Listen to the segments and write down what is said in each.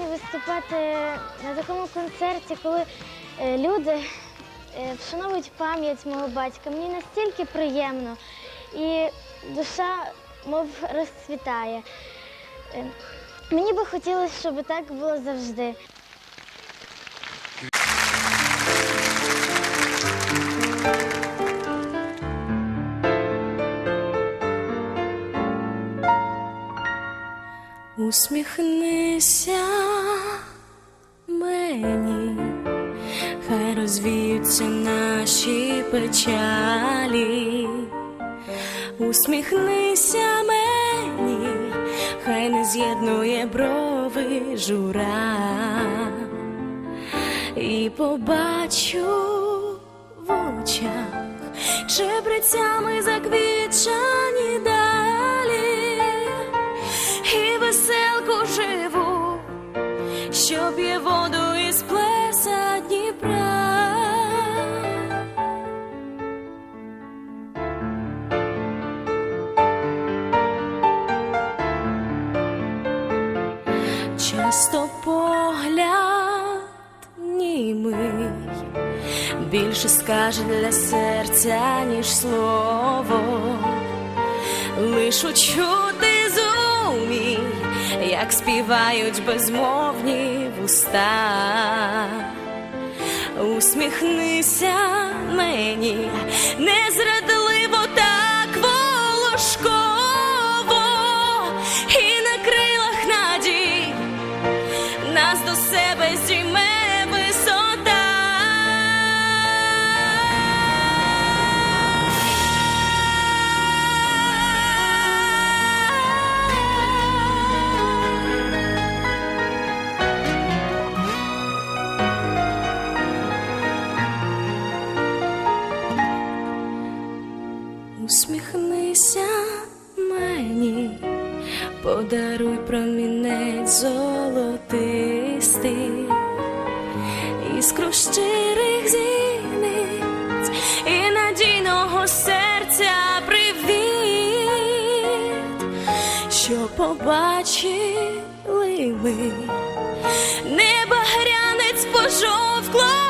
буду виступати на такому концерті, коли е, люди е, вшановують пам'ять мого батька. Мені настільки приємно і душа мов розцвітає. Е, мені би хотілося, щоб так було завжди. Усміхнися. розвіються наші печалі, усміхнися мені, хай не з'єднує брови жура, і побачу в очах чебрецями заквітчані. часто погляд німий більше скаже для серця, ніж слово, лиш учути зумій, як співають безмовні вуста. Усміхнися мені, не зраду. подаруй промінець золотистий, іскру щирих зіниць і надійного серця привіт, що побачили ми, небо грянець пожовкло.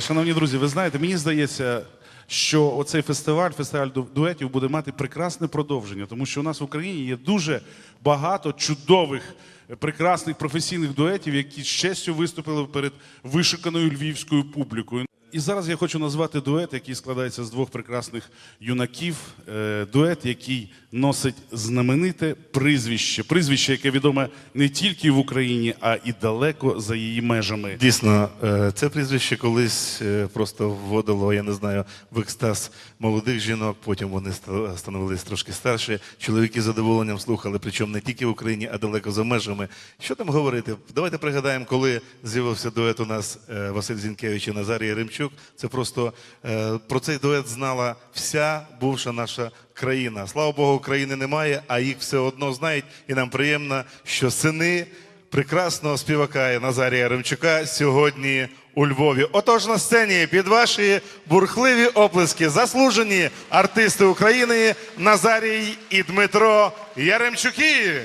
Шановні друзі, ви знаєте, мені здається, що оцей фестиваль, фестиваль дуетів, буде мати прекрасне продовження, тому що у нас в Україні є дуже багато чудових, е, прекрасних професійних дуетів, які з честю виступили перед вишуканою львівською публікою. І зараз я хочу назвати дует, який складається з двох прекрасних юнаків. Е, Дует, який носить знамените прізвище, прізвище, яке відоме не тільки в Україні, а і далеко за її межами. Дійсно, е, це прізвище колись е, просто вводило, я не знаю, в екстаз молодих жінок. Потім вони ста- становились трошки старші. Чоловіки з задоволенням слухали, причому не тільки в Україні, а далеко за межами. Що там говорити? Давайте пригадаємо, коли з'явився дует у нас Василь Зінкевич і Назарій Римчук. Це просто е, про цей дует знала вся бувша наша країна. Слава Богу, країни немає, а їх все одно знають, і нам приємно, що сини прекрасного співака Назарія Ремчука сьогодні у Львові. Отож на сцені під ваші бурхливі оплески заслужені артисти України Назарій і Дмитро Яремчуки.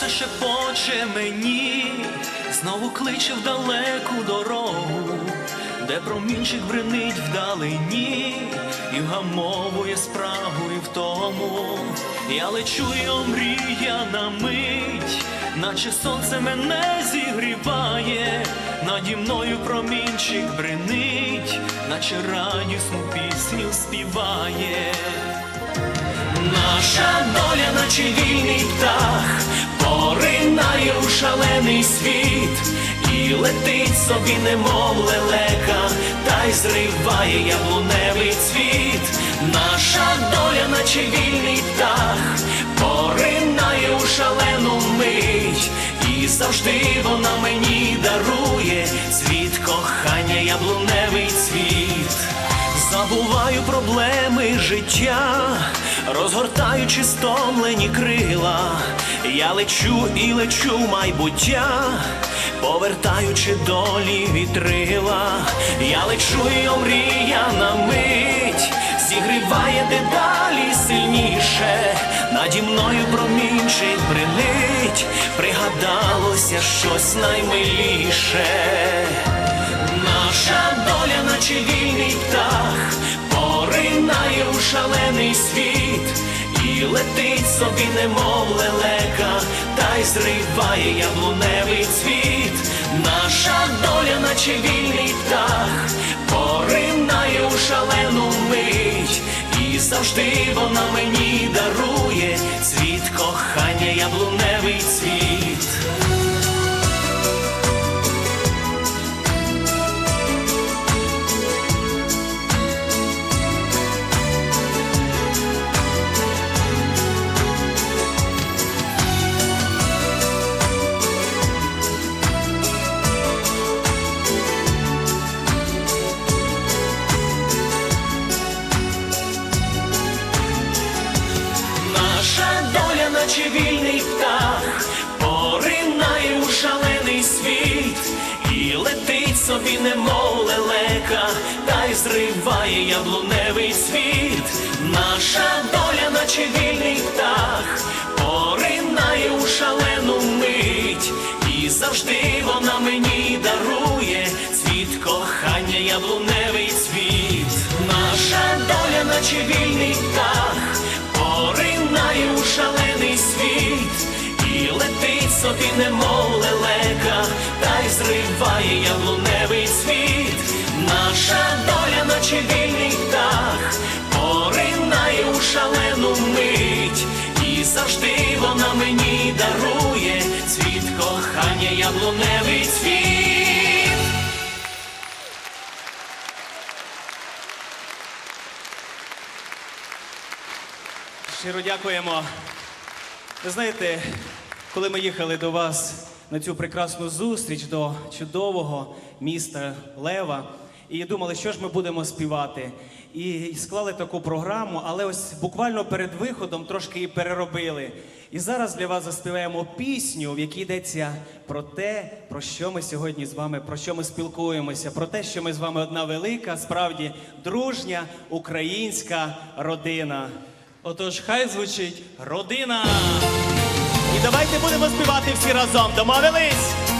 Серце шепоче мені, знову кличе в далеку дорогу, де промінчик бренить вдалині, і вгамовує спрагу і втому. Я лечу і омрія на мить, наче сонце мене зігріває, наді мною промінчик бренить, наче радісну пісню співає. Наша доля, наче вільний птах, поринає у шалений світ і летить собі, немов лелека, та й зриває яблуневий цвіт. Наша доля, наче вільний птах, поринає у шалену мить, і завжди вона мені дарує світ кохання, яблуневий цвіт. Забуваю проблеми життя, розгортаючи стомлені крила. Я лечу і лечу в майбуття, повертаючи долі вітрила. Я лечу і омріяна мить, зігріває дедалі сильніше. Наді мною промінчик бренить, пригадалося щось наймиліше. Наша доля, наче вільний птах, поринає у шалений світ і летить собі, немов лелека, та й зриває яблуневий цвіт. Наша доля, наче вільний птах, поринає у шалену мить, і завжди вона мені дарує цвіт кохання, яблуневий яблуневий цвіт. Наша доля, наче вільний птах, поринає у шалену мить, і завжди вона мені дарує цвіт кохання, яблуневий цвіт. Наша доля, наче вільний птах, поринає у шалений світ і летить собі, немов лелека, та й зриває яблуневий цвіт. Наша доля, наче вільний птах, поринає у шалену мить, і завжди вона мені дарує цвіт кохання, яблуневий цвіт. Щиро дякуємо. Ви знаєте, коли ми їхали до вас на цю прекрасну зустріч до чудового міста Лева, і думали, що ж ми будемо співати. І склали таку програму, але ось буквально перед виходом трошки її переробили. І зараз для вас заспіваємо пісню, в якій йдеться про те, про що ми сьогодні з вами, про що ми спілкуємося, про те, що ми з вами одна велика, справді дружня українська родина. Отож, хай звучить родина. І давайте будемо співати всі разом. Домовились?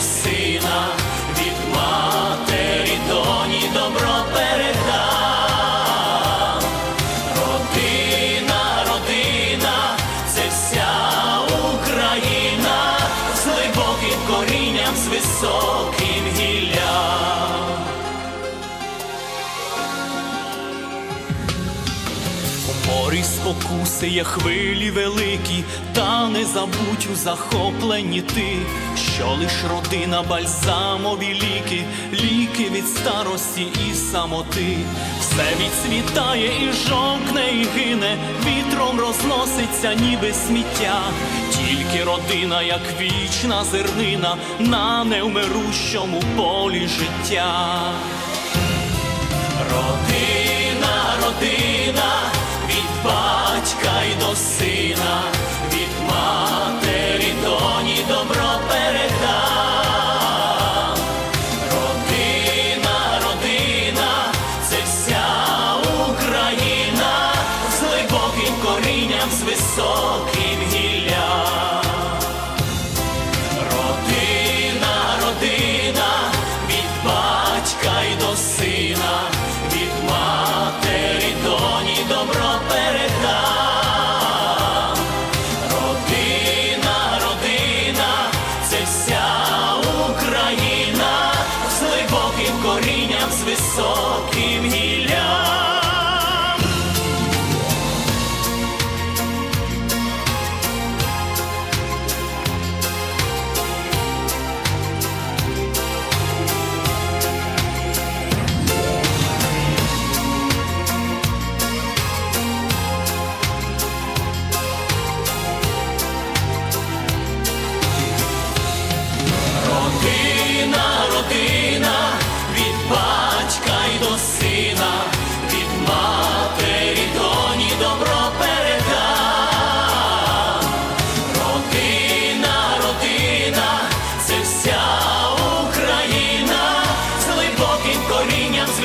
сина, від матері доні добро передам. Родина, родина, це вся Україна з глибоким корінням, з високим гіллям. У морі спокуси є хвилі великі, та не забудь у захопленні ти, що лиш родина бальзамові ліки, ліки від старості і самоти, все відцвітає і жовкне, і гине, вітром розноситься, ніби сміття, тільки родина, як вічна зернина, на невмирущому полі життя. Родина, родина, від батька й до сина,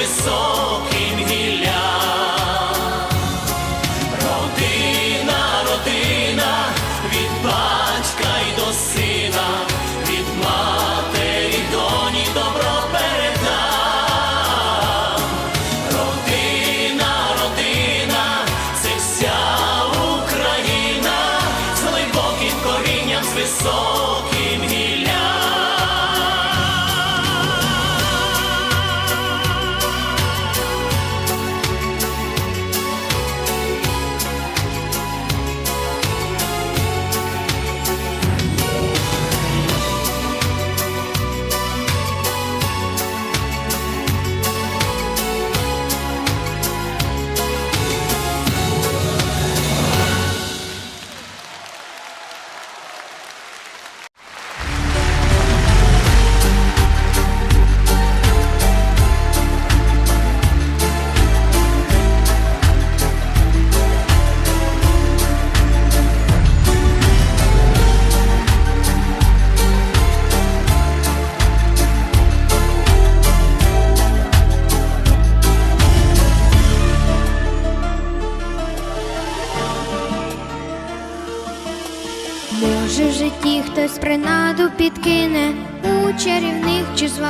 корінням, з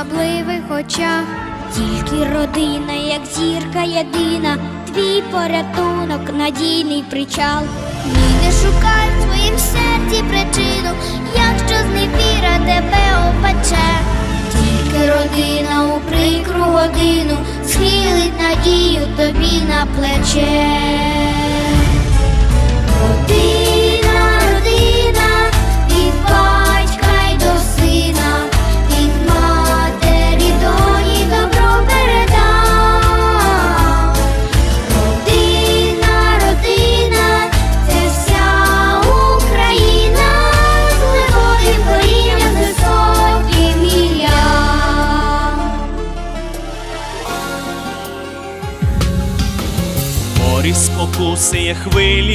звабливих очах. Тільки родина, як зірка єдина, твій порятунок, надійний причал. Ні, не шукай в своїм серці причину, якщо зневіра тебе опече. Тільки родина у прикру годину схилить надію тобі на плече.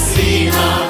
ensina.